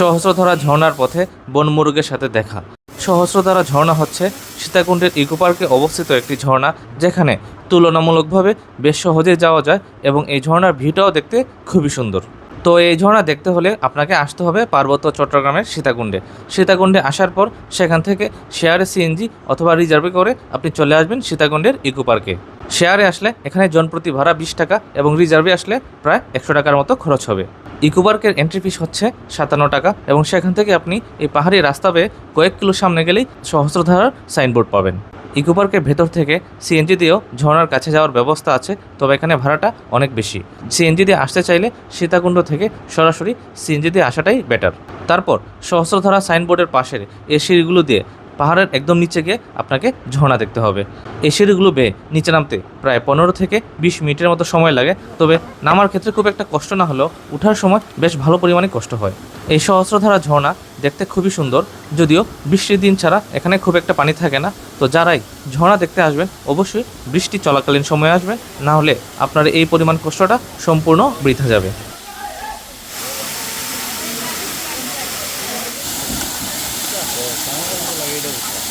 সহস্রধারা ঝর্ণার পথে বনমুরুগের সাথে দেখা। সহস্রধারা ঝর্ণা হচ্ছে সীতাকুণ্ডের ইকো পার্কে অবস্থিত একটি ঝর্ণা, যেখানে তুলনামূলকভাবে বেশ সহজে যাওয়া যায় এবং এই ঝর্ণার ভিউটাও দেখতে খুবই সুন্দর। তো এই ঝর্ণা দেখতে হলে আপনাকে আসতে হবে পার্বত্য চট্টগ্রামের সীতাকুণ্ডে। সীতাকুণ্ডে আসার পর সেখান থেকে শেয়ারে সিএনজি অথবা রিজার্ভে করে আপনি চলে আসবেন সীতাকুণ্ডের ইকো পার্কে। শেয়ারে আসলে এখানে জনপ্রতি ভাড়া বিশ টাকা এবং রিজার্ভে আসলে প্রায় একশো টাকার মতো খরচ হবে। ইকো পার্কের এন্ট্রি ফিস হচ্ছে সাতান্ন টাকা এবং সেখান থেকে আপনি এই পাহাড়ি রাস্তা পেয়ে কয়েক কিলো সামনে গেলেই সহস্রধারার সাইনবোর্ড পাবেন। ইকো পার্কের ভেতর থেকে সিএনজি দিয়েও ঝর্ণার কাছে যাওয়ার ব্যবস্থা আছে, তবে এখানে ভাড়াটা অনেক বেশি। সিএনজি দিয়ে আসতে চাইলে সীতাকুণ্ড থেকে সরাসরি সিএনজি দিয়ে আসাটাই বেটার তারপর সহস্রধারা সাইনবোর্ডের পাশের এ সিঁড়িগুলো দিয়ে পাহাড়ের একদম নিচে গিয়ে আপনাকে ঝর্ণা দেখতে হবে। এই সিঁড়িগুলো বেয়ে নিচে নামতে প্রায় পনেরো থেকে বিশ মিনিটের মতো সময় লাগে। তবে নামার ক্ষেত্রে খুব একটা কষ্ট না হলেও ওঠার সময় বেশ ভালো পরিমাণে কষ্ট হয়। এই সহস্রধারা ঝর্ণা দেখতে খুবই সুন্দর, যদিও বৃষ্টির দিন ছাড়া এখানে খুব একটা পানি থাকে না। তো যারাই ঝর্ণা দেখতে আসবেন, অবশ্যই বৃষ্টি চলাকালীন সময়ে আসবেন, না হলে আপনার এই পরিমাণ কষ্টটা সম্পূর্ণ বৃথা যাবে। 3分のが有料物だ。